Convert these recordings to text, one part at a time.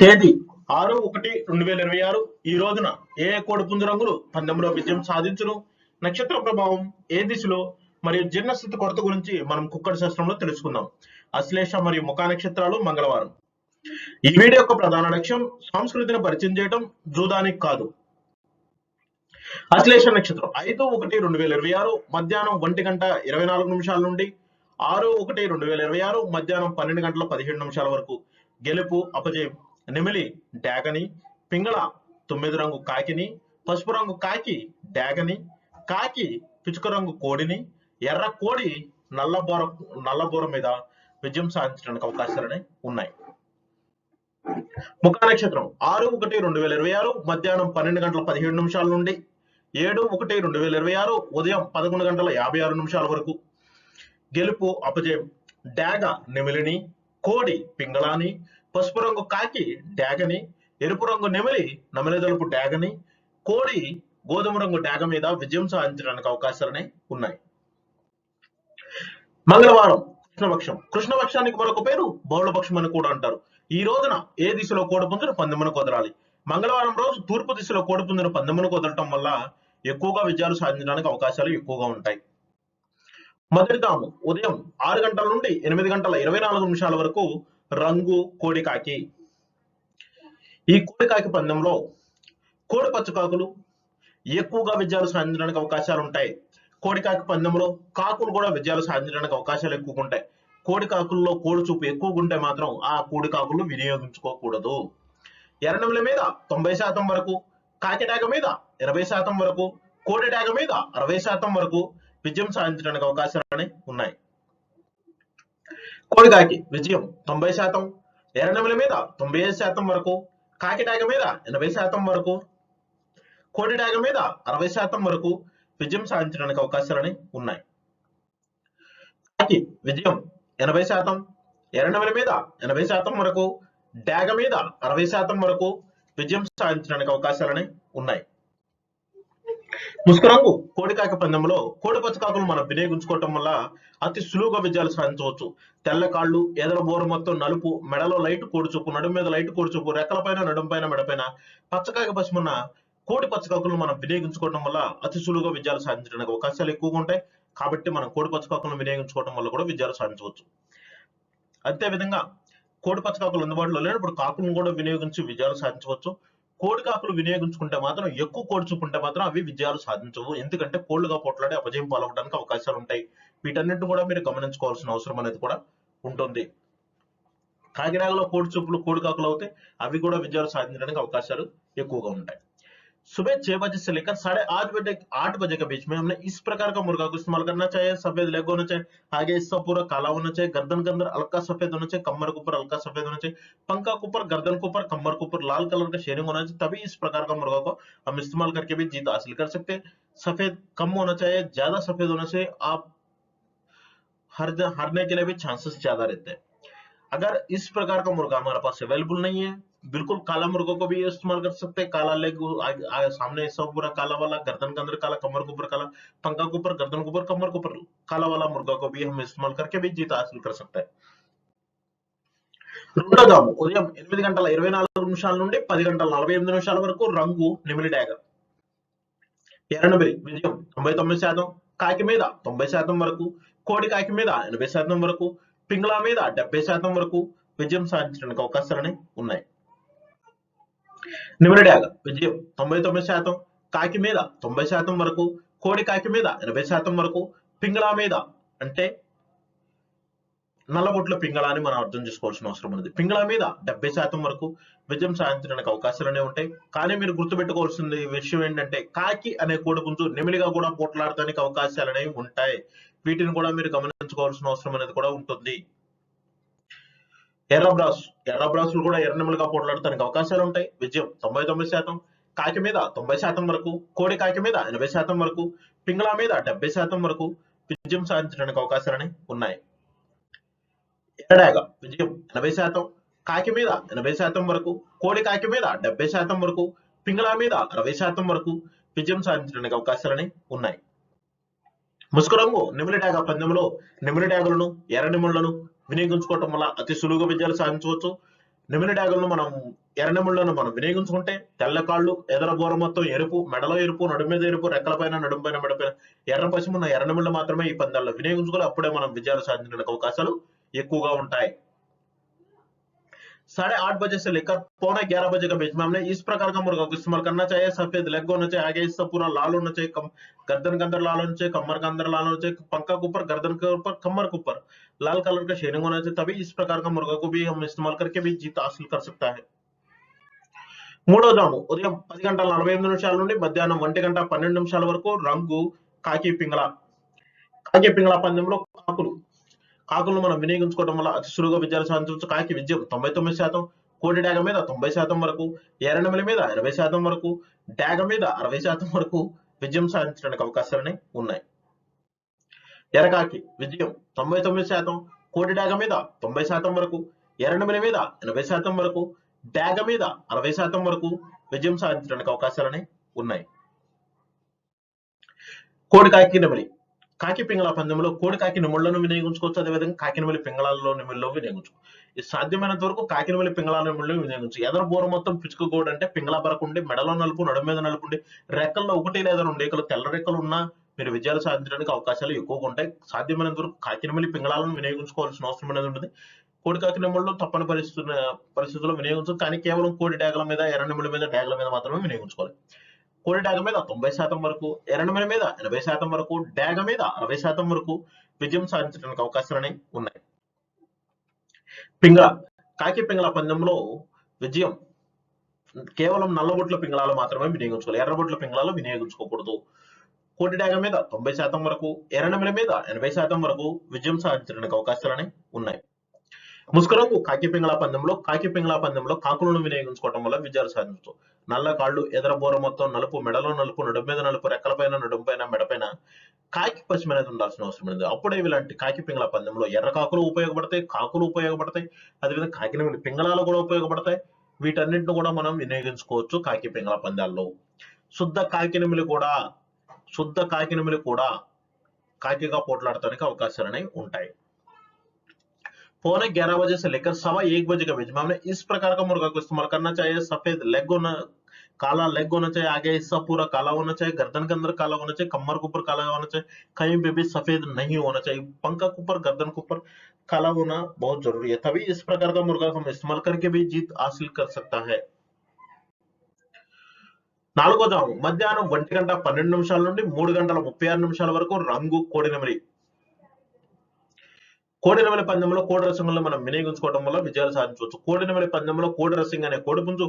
తేదీ ఆరు ఒకటి రెండు వేల ఇరవై ఆరు. ఈ రోజున ఏ ఏ కోడి రంగులు పందెంలో విజయం సాధించును? నక్షత్ర ప్రభావం ఏ దిశలో మరియు జీర్ణస్థితి కొరత గురించి మనం కుక్కడి శాస్త్రంలో తెలుసుకుందాం. అశ్లేష మరియు ముఖా నక్షత్రాలు మంగళవారం. ఈ వీడియో యొక్క ప్రధాన లక్ష్యం సంస్కృతిని పరిచయం చేయడం జూదానికి కాదు. అశ్లేష నక్షత్రం ఐదు ఒకటి రెండు వేల ఇరవై ఆరు మధ్యాహ్నం ఒంటి గంట ఇరవై నాలుగు నిమిషాల నుండి ఆరు ఒకటి రెండు వేల ఇరవై ఆరు మధ్యాహ్నం పన్నెండు గంటల పదిహేడు నిమిషాల వరకు. గెలుపు అపజయం. నిమిలి డాగని పింగళ తొమ్మిది రంగు కాకిని పసుపు రంగు కాకి డాగని కాకి పిచుక రంగు కోడిని ఎర్ర కోడి నల్లబోర నల్లబోర మీద విజయం సాధించడానికి అవకాశాలనే ఉన్నాయి. ముఖ నక్షత్రం ఆరు ఒకటి రెండు వేల ఇరవై ఆరు మధ్యాహ్నం పన్నెండు గంటల పదిహేడు నిమిషాల నుండి ఏడు ఒకటి రెండు వేల ఇరవై ఆరు ఉదయం పదకొండు గంటల యాభై ఆరు నిమిషాల వరకు. గెలుపు అపజయం డాగ నిమిలిని కోడి పింగళాని పసుపు రంగు కాకి డాగని ఎరుపు రంగు నెమిలి నమిలిదలుపు డాగని కోడి గోధుమ రంగు డాగ మీద విజయం సాధించడానికి అవకాశాలనే ఉన్నాయి. మంగళవారం కృష్ణపక్షం. కృష్ణపక్షానికి మరొక పేరు బహుళపక్షం అని కూడా అంటారు. ఈ రోజున ఏ దిశలో కోడిపుంజును పందెమును కుదరాలి మంగళవారం రోజు తూర్పు దిశలో కోడిపుంజును పందెమును కుదరటం వల్ల ఎక్కువగా విజయాలు సాధించడానికి అవకాశాలు ఎక్కువగా ఉంటాయి. మొదటి తాము ఉదయం ఆరు గంటల నుండి ఎనిమిది గంటల ఇరవై నాలుగు నిమిషాల వరకు రంగు కోడికాకి. ఈ కోడికాకి పందెంలో కోడి పచ్చకాకులు ఎక్కువగా విజయాలు సాధించడానికి అవకాశాలు ఉంటాయి. కోడికాకి పందెంలో కాకులు కూడా విజయాలు సాధించడానికి అవకాశాలు ఎక్కువగా ఉంటాయి. కోడి కాకుల్లో కోడి చూపు ఎక్కువగా ఉంటే మాత్రం ఆ కోడి కాకులు వినియోగించుకోకూడదు. ఎర్రనెమల మీద తొంభై శాతం వరకు కాకిడాగ మీద ఇరవై శాతం వరకు కోడి డాగ మీద అరవై శాతం వరకు విజయం సాధించడానికి అవకాశాలు ఉన్నాయి. కోడికాకి విజయం తొంభై శాతం ఎర్రనెమల మీద తొంభై ఐదు శాతం వరకు కాకిడాగ మీద ఎనభై శాతం వరకు కోడి డాగ మీద అరవై శాతం వరకు విజయం సాధించడానికి అవకాశాలని ఉన్నాయి. కాకి విజయం ఎనభై శాతం ఎర్రనెమల మీద ఎనభై శాతం వరకు డాగ మీద అరవై శాతం వరకు విజయం సాధించడానికి అవకాశాలని ఉన్నాయి. ముసుకురంగు కోడికాక పందెంలో కోడి పచ్చకాకులు మనం వినియోగించుకోవటం వల్ల అతి సులువుగా విజయాలు సాధించవచ్చు. తెల్ల కాళ్ళు ఎదర బోరు మొత్తం నలుపు మెడలో లైట్ కోడిచూపు నడుము మీద లైట్ కోడిచూపు రెక్కలపైన రెక్కల పైన నడుము పైన మెడపైన పచ్చకాయ పశ్చిమన్న కోడి పచ్చకాకులను మనం వినియోగించుకోవడం వల్ల అతి సులువుగా విజయాలు సాధించడానికి అవకాశాలు ఎక్కువగా ఉంటాయి. కాబట్టి మనం కోడి పచ్చకాకులను వినియోగించుకోవడం వల్ల కూడా విజయాలు సాధించవచ్చు. అదే విధంగా కోడి పచ్చకాకులు అందుబాటులో లేనప్పుడు కాకులను కూడా వినియోగించి విజయాలు సాధించవచ్చు. కోడి కాపులు వినియోగించుకుంటే మాత్రం ఎక్కువ కోడి చూపు ఉంటే మాత్రం అవి విజయాలు సాధించవు. ఎందుకంటే కోళ్ళుగా పోట్లాడి అపజయం పాలవడానికి అవకాశాలు ఉంటాయి. వీటన్నిటిని కూడా మీరు గమనించుకోవాల్సిన అవసరం అనేది కూడా ఉంటుంది. కాకినాడలో కోడి చూపులు కోడి కాకులు అవుతాయి అవి కూడా విజయాలు సాధించడానికి అవకాశాలు ఎక్కువగా ఉంటాయి. सुबह छह बजे से लेकर साढ़े आठ बजे आठ बजे के बीच में हमने इस प्रकार का मुर्गा को इस्तेमाल करना चाहिए। सफ़ेद लेग होना चाहिए, आगे इसका पूरा काला होना चाहिए, गर्दन के अंदर हल्का सफ़ेद होना चाहिए, कमर के ऊपर हल्का सफ़ेद होना चाहिए, पंखा के ऊपर, गर्दन के ऊपर, कमर के ऊपर लाल कलर का शेयरिंग होना चाहिए, तभी इस प्रकार का मुर्गा को हम इस्तेमाल करके भी जीत हासिल कर सकते हैं। सफ़ेद कम होना चाहिए, ज़्यादा सफ़ेद होने से आप हर हारने के लिए भी चांसेस ज़्यादा रहते हैं। अगर इस प्रकार का मुर्गा हमारे पास अवेलेबल नहीं है बिल्कुल काला मुर्गों को भी इस्तेमाल कर सकते हैं काला लेग आगे- आगे- सामने सब पूरा काला वाला गर्दन के अंदर काला कमर के ऊपर काला पंखा के ऊपर गर्दन के ऊपर कमर के ऊपर काला वाला मुर्गा को भी हम इस्तेमाल करके भी जीत हासिल कर सकते हैं రెండో జాము ఉదయం ఎనిమిది గంటల ఇరవై నాలుగు నిమిషాల నుండి పది గంటల నలభై ఎనిమిది నిమిషాల వరకు రంగు నిమిలి డాగ ఎర్రనబిరి విజయం తొంభై తొమ్మిది శాతం కాకి మీద తొంభై శాతం వరకు కోడి కాకి మీద ఎనభై శాతం వరకు పింగళా మీద డెబ్బై శాతం వరకు విజయం సాధించడానికి అవకాశాలని ఉన్నాయి నిమిరడాగ విజయం తొంభై తొమ్మిది శాతం కాకి మీద తొంభై శాతం వరకు కోడి కాకి మీద ఎనభై శాతం వరకు పింగళా మీద అంటే నల్లబొట్ల పింగళ అని మనం అర్థం చేసుకోవాల్సిన అవసరం ఉంది పింగళ మీద డెబ్బై శాతం వరకు విజయం సాధించడానికి అవకాశాలనే ఉంటాయి కానీ మీరు గుర్తుపెట్టుకోవాల్సిన విషయం ఏంటంటే కాకి అనే కోడి పుంజు నెమిలిగా కూడా పోట్లాడటానికి అవకాశాలు అనేవి ఉంటాయి వీటిని కూడా మీరు గమనించుకోవాల్సిన అవసరం అనేది కూడా ఉంటుంది ఎర్ర ఎర్రబ్రాసులు కూడా ఎర్ర పోట్లాడటానికి అవకాశాలు ఉంటాయి విజయం తొంభై తొమ్మిది శాతం కాకి మీద తొంభై శాతం వరకు కోడి కాకి మీద ఎనభై శాతం వరకు పింగళ మీద డెబ్బై శాతం వరకు విజయం సాధించడానికి అవకాశాలని ఉన్నాయి. ఎర్రడాగ విజయం ఎనభై శాతం కాకి మీద ఎనభై శాతం వరకు కోడి కాకి మీద డెబ్బై శాతం వరకు పింగళ మీద అరవై శాతం వరకు విజయం సాధించడానికి అవకాశాలని ఉన్నాయి. ముసుగు రంగు నిమిలి డాగ పందెంలో నిమిలి డాగులను ఎర్ర నిములను వినియోగించుకోవటం వల్ల అతి సులువుగా విజయాలు సాధించవచ్చు. నిమిన డాగులను మనం ఎర్ర మనం వినియోగించుకుంటే తెల్ల కాళ్ళు ఎదర బోర మొత్తం ఎరుపు మెడలో ఎరుపు నడుము మీద ఎరుపు రెక్కలపైన నడుముపైన మెడపైన ఎర్ర పశ్చిమ ఉన్న ఎర్ర మాత్రమే ఈ పందాల్లో వినియోగించుకోవాలి. అప్పుడే మనం విజయాలు సాధించడానికి అవకాశాలు ఎక్కువగా ఉంటాయి. साढ़े आठ बजे से लेकर पौने ग्यारह बजे के बीच में हमने इस प्रकार का मुर्गा को इस्तेमाल करना चाहिए सफेद लेग होना चाहिए आगे इससे पूरा लाल होना चाहिए कम गर्दन के अंदर लाल होना चाहिए कमर के अंदर लाल होना चाहिए पंखा के ऊपर गर्दन के ऊपर कमर के ऊपर लाल कलर का शेडिंग होना चाहिए तभी इस प्रकार का मुर्गा को भी हम इस्तेमाल करके भी जीत हासिल कर सकता है మూడో జాము ఉదయం పది గంటల నలభై ఎనిమిది నిమిషాల నుండి మధ్యాహ్నం ఒంటి గంట పన్నెండు నిమిషాల వరకు రంగు కాకి పింగళ కాకి పింగళ పందెంలో కాకులు కాకులను మనం వినియోగించుకోవడం వల్ల అతి సులువుగా విజయాలు సాధించవచ్చు. కాకి విద్యం తొంభై తొమ్మిది శాతం కోటి డాగ మీద తొంభై శాతం వరకు ఎర్రనెమిలి మీద ఎనభై శాతం వరకు డాగ మీద అరవై శాతం వరకు విజయం సాధించడానికి అవకాశాలని ఉన్నాయి. ఎరకాకి విజయం తొంభై తొమ్మిది శాతం కోటి డాగ మీద తొంభై శాతం వరకు ఎర్రనెమిలి మీద ఎనభై శాతం వరకు డాగ మీద అరవై శాతం వరకు విజయం సాధించడానికి అవకాశాలని ఉన్నాయి. కోడి కాకి కాకి పింగళ పందెంలో కోడి కాకి నిముళ్ళను వినియోగించుకోవచ్చు అదేవిధంగా కాకి నెమిలి పింగళాలలో నిమిల్లో వినియోగించుకో ఇది సాధ్యమైనంత వరకు కాకి పింగళాల నిమిళ్ళు వినియోగించు ఎదర బోర మొత్తం పిచ్చుక అంటే పింగళ బరకుండి మెడలో నలుపు నడుము మీద నలుపుండి రెక్కల్లో ఒకటి లేదా రెండు రేఖలు తెల్ల రెక్కలు ఉన్నా మీరు విజయాలు సాధించడానికి అవకాశాలు ఎక్కువగా ఉంటాయి. సాధ్యమైనంత వరకు కాకి పింగళాలను వినియోగించుకోవాల్సిన అవసరం అనేది ఉంటుంది కోడి కాకి నెమ్మళ్ళు తప్పని పరిస్థితుల పరిస్థితుల్లో వినియోగించు కానీ కేవలం కోడి డాగల మీద ఎర్ర నిమ్మల మీద డాగల మీద మాత్రమే వినియోగించుకోవాలి కోడి డాగ మీద తొంభై శాతం వరకు ఎర్రనెమిల మీద ఎనభై శాతం వరకు డాగ మీద అరవై శాతం వరకు విజయం సాధించడానికి అవకాశాలని ఉన్నాయి. పింగళ కాకి పింగళ పందెంలో విజయం కేవలం నల్లబొట్ల పింగళాలు మాత్రమే వినియోగించుకోవాలి. ఎర్రబొట్ల పింగళాలు వినియోగించుకోకూడదు. కోటి డాగ మీద తొంభై శాతం వరకు ఎర్రనెమిల మీద ఎనభై శాతం వరకు విజయం సాధించడానికి అవకాశాలని ఉన్నాయి. ముస్కరంగు కాకి పింగళ పందెంలో కాకి పింగళ పందెంలో కాకులను వినియోగించుకోవడం వల్ల విజయాలు సాధించవచ్చు. నల్ల కాళ్ళు ఎదర బోర మొత్తం నలుపు మెడలో నలుపు నడుము మీద నలుపు రెక్కలపైన నడుంపైన మెడపైన కాకి పశ్చిమ అనేది ఉండాల్సిన అవసరం ఉంది అప్పుడే ఇలాంటి కాకి పింగళ పందెంలో ఎర్ర కాకులు ఉపయోగపడతాయి కాకులు ఉపయోగపడతాయి. అదేవిధంగా కాకి పింగళాలు కూడా ఉపయోగపడతాయి. వీటన్నిటిని కూడా మనం వినియోగించుకోవచ్చు కాకి పింగళ పందాల్లో. శుద్ధ కాకినమిలి కూడా శుద్ధ కాకినమిలి కూడా కాకిగా పోట్లాడటానికి అవకాశాలు అనేవి ఉంటాయి. पौने ग्यारह बजे से लेकर सवा एक बजे के बीच में हमने इस प्रकार का मुर्गा को इस्तेमाल करना चाहिए सफेद लेग होना काला लेग होना चाहिए आगे हिस्सा पूरा काला होना चाहिए गर्दन के अंदर काला होना चाहिए कमर के ऊपर काला होना चाहिए कहीं पे भी सफेद नहीं होना चाहिए पंखा के ऊपर गर्दन के ऊपर काला होना बहुत जरूरी है तभी इस प्रकार का मुर्गा हम इस्तेमाल करके भी जीत हासिल कर सकता है నాలుగో జాము మధ్యాహ్నం ఒంటి గంట పన్నెండు నిమిషాల నుండి మూడు గంటల ముప్పై ఆరు నిమిషాల వరకు రంగు కోడి నెమలి పందెంలో కోడి రసంలో మనం వినియోగించుకోవడం వల్ల విజయాలు సాధించవచ్చు. కోడి పందెంలో కోడి రసింగ్ అనే కోడి పుంజు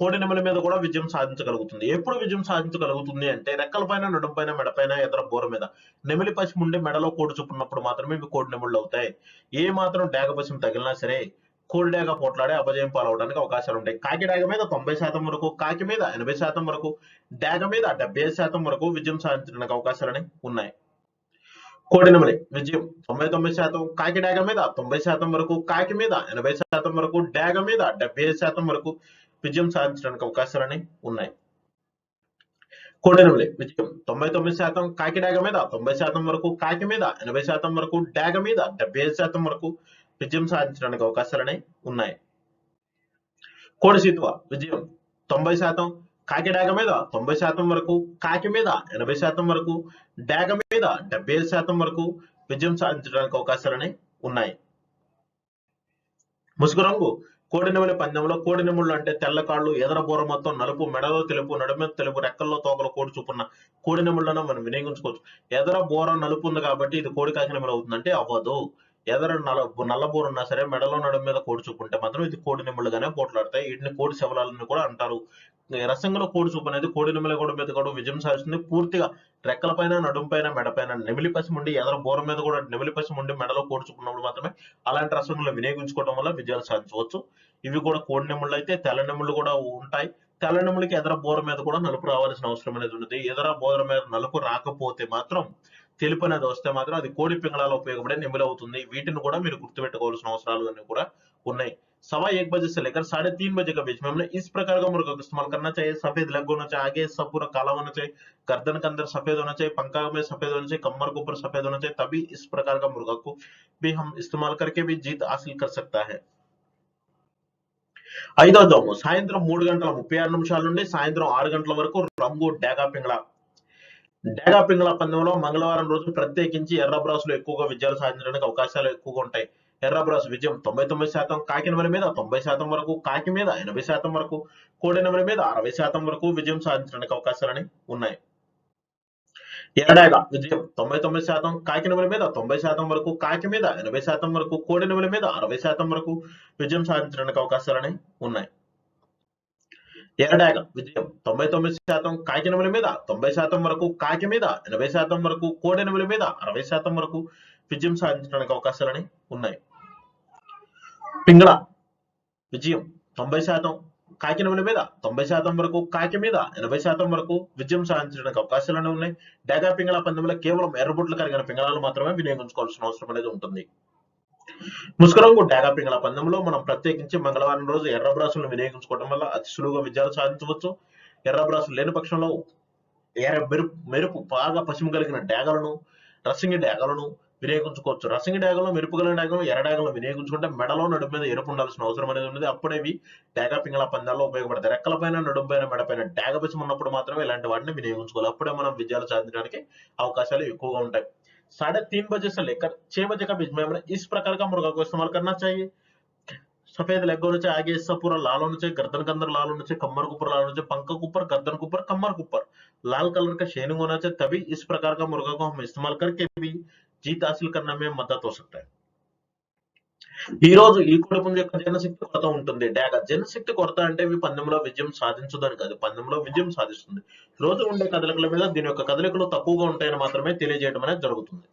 కోడి మీద కూడా విజయం సాధించగలుగుతుంది. ఎప్పుడు విజయం సాధించగలుగుతుంది అంటే రెక్కల పైన నడుం పైన మెడపైన ఎదర బోర మీద. నెమలి పశువు ఉండి మెడలో కోడి చూపున్నప్పుడు మాత్రమే ఇవి కోడి నెమళ్ళు అవుతాయి. ఏ మాత్రం డాగ పశువు తగిలినా సరే కోడి డాగ పోట్లాడే అపజయం పాలవడానికి అవకాశాలు ఉంటాయి. కాకి డేగ మీద తొంభై శాతం వరకు కాకి మీద ఎనభై శాతం వరకు డాగ మీద డెబ్బై శాతం వరకు విజయం సాధించడానికి అవకాశాలని ఉన్నాయి. కోడినమలి. విజయం తొంభై తొమ్మిది శాతం కాకి డాగ మీద తొంభై శాతం వరకు కాకి మీద ఎనభై శాతం వరకు డాగ మీద డెబ్బై ఐదు శాతం వరకు విజయం సాధించడానికి అవకాశాలని ఉన్నాయి. కోడినమలి. విజయం తొంభై తొమ్మిది శాతం కాకి డాగ మీద తొంభై శాతం వరకు కాకి మీద ఎనభై శాతం వరకు డాగ మీద డెబ్బై ఐదు శాతం వరకు విజయం సాధించడానికి అవకాశాలని ఉన్నాయి. కోడి సీతువ. విజయం తొంభై శాతం కాకి డాగ మీద తొంభై శాతం వరకు కాకి మీద ఎనభై శాతం వరకు డాగ మీద డెబ్బై ఐదు శాతం వరకు విజయం సాధించడానికి అవకాశాలని ఉన్నాయి. ముసుగు రంగు కోడి నెమలి పందెంలో కోడి నెముళ్ళు అంటే తెల్ల కాళ్ళు ఎదర బూర మొత్తం నలుపు మెడలో తెలుపు నడుమ తెలుపు రెక్కల్లో తోకలో కోడి చూపున్న కోడి నెముళ్ళను మనం వినియోగించుకోవచ్చు. ఎదర బూర నలుపు ఉంది కాబట్టి ఇది కోడి కాకి నెమలి అవుతుందంటే అవ్వదు. ఎదర నల్ల నల్ల బోర ఉన్నా సరే మెడలో నడుము మీద కోడి చూపుంటే మాత్రం ఇది కోడి నెమళ్ళుగానే పోట్లాడతాయి. వీటిని కోడి శవలాలని కూడా అంటారు. రసంలో కోడి చూపు అనేది కోడి నెమలి కూడా మీద కూడా విజయం సాధిస్తుంది. పూర్తిగా రెక్కల పైన నడుము పైన మెడ పైన నెమిలి పసి ఉండి ఎదర బోర మీద కూడా నెమిలి పసి ఉండి మెడలో కోడి చూపున్నప్పుడు మాత్రమే అలాంటి రసంలో వినియోగించుకోవడం వల్ల విజయాలు సాధించవచ్చు. ఇవి కూడా కోడి నెమ్ముళ్ళు అయితే తెల్ల నెమ్ముళ్ళు కూడా ఉంటాయి. తెల్ల నెమ్ములకి ఎదర బోర మీద కూడా నలుపు రావాల్సిన అవసరం అనేది ఉంది ఎదర బోర మీద నలుపు రాకపోతే మాత్రం తెలుపు అనేది వస్తే మాత్రం అది కోడి పింగళాలు ఉపయోగపడే నెమ్మిలి అవుతుంది వీటిని కూడా మీరు గుర్తుపెట్టుకోవాల్సిన అవసరాలు అన్ని కూడా ఉన్నాయి सवा एक बजे से लेकर साढ़े तीन बजे के बीच में हमने इस प्रकार का मुर्गा को इस्तेमाल करना चाहिए सफेद लग होना चाहिए आगे सब पूरा काला होना चाहिए गर्दन के अंदर सफेद होना चाहिए पंखा में सफेद होना चाहिए कमर के ऊपर सफेद होना चाहिए तभी इस प्रकार का मुर्गा को भी हम इस्तेमाल करके भी जीत हासिल कर सकता है ఐదో జాము సాయంత్రం మూడు గంటల ముప్పై ఆరు నిమిషాల నుండి సాయంత్రం ఆరు గంటల వరకు రంగు డేగా పింగళ డేగా పింగళ పందెంలో మంగళవారం రోజు ప్రత్యేకించి ఎర్రబ్రాసులు ఎక్కువగా విజయాలు సాధించడానికి అవకాశాలు ఎక్కువగా ఉంటాయి. ఎర్రబ్రాసు విజయం తొంభై తొమ్మిది శాతం కాకి మీద తొంభై శాతం వరకు కాకి మీద ఎనభై శాతం వరకు కోడి మీద అరవై శాతం వరకు విజయం సాధించడానికి అవకాశాలని ఉన్నాయి. ఎరడాగా విజయం తొంభై తొమ్మిది శాతం కాకి మీద తొంభై శాతం వరకు కాకి మీద ఎనభై శాతం వరకు కోడి మీద అరవై శాతం వరకు విజయం సాధించడానికి అవకాశాలని ఉన్నాయి. ఎరడాగ విజయం. తొంభై తొమ్మిది శాతం కాకినముల మీద తొంభై శాతం వరకు కాకి మీద ఎనభై శాతం వరకు కోడెనుముల మీద అరవై శాతం వరకు విజయం సాధించడానికి అవకాశాలని ఉన్నాయి. పింగళ విజయం. తొంభై శాతం కాకినముల మీద తొంభై శాతం వరకు కాకి మీద ఎనభై శాతం వరకు విజయం సాధించడానికి అవకాశాలు ఉన్నాయి. డేగా పింగళ పందెంలో కేవలం ఎర్రబుట్లు కలిగిన పింగళాలు మాత్రమే వినియోగించుకోవాల్సిన అవసరం అనేది ఉంటుంది. ముస్కరంగు డేగా పింగళ పందెంలో మనం ప్రత్యేకించి మంగళవారం రోజు ఎర్ర బ్రాసులను వినియోగించుకోవడం వల్ల అతి సులువుగా విజయాలు సాధించవచ్చు. ఎర్ర బ్రాసులు లేని పక్షంలో ఎర్ర మెరుపు మెరుపు బాగా పసిమి కలిగిన డేగలను రసింగి డేగలను వినియోగించుకోవచ్చు. రసింగి డేగలను మెరుపు కలిగిన డేగలను ఎర్ర డేగలను వినియోగించుకుంటే మెడలో నడుము మీద ఎరుపు ఉండాల్సిన అవసరం అనేది ఉంది అప్పుడే ఇవి డేగా పింగళ పందాల్లో ఉపయోగపడతాయి. రెక్కల పైన నడుము పైన మెడ పైన డేగ ఉన్నప్పుడు మాత్రమే ఇలాంటి వాటిని వినియోగించుకోవాలి. అప్పుడే మనం విజయాలు సాధించడానికి అవకాశాలు ఎక్కువగా ఉంటాయి. साढ़े तीन बजे से लेकर छह बजे के बीच में हमें इस प्रकार का मुर्गा को इस्तेमाल करना चाहिए। सफ़ेद लेग होना चाहिए, आगे हिस्सा पूरा लाल होना चाहिए, गर्दन के अंदर लाल होना चाहिए, कमर के ऊपर लाल होना चाहिए, पंख के ऊपर, गर्दन के ऊपर, कमर के ऊपर। लाल कलर का शेनिंग होना चाहिए, तभी इस प्रकार का मुर्गा को हम इस्तेमाल करके भी जीत हासिल करने में मदद हो सकता है। ఈ రోజు ఈ కుటుంబం యొక్క జనశక్తి కొరత ఉంటుంది. డాగ జనశక్తి కొరత అంటే ఇవి పందెంలో విజయం సాధించదని కాదు పందెంలో విజయం సాధిస్తుంది. రోజు ఉండే కదలికల మీద దీని యొక్క కదలికలు తక్కువగా ఉంటాయని మాత్రమే తెలియజేయడం అనేది జరుగుతుంది.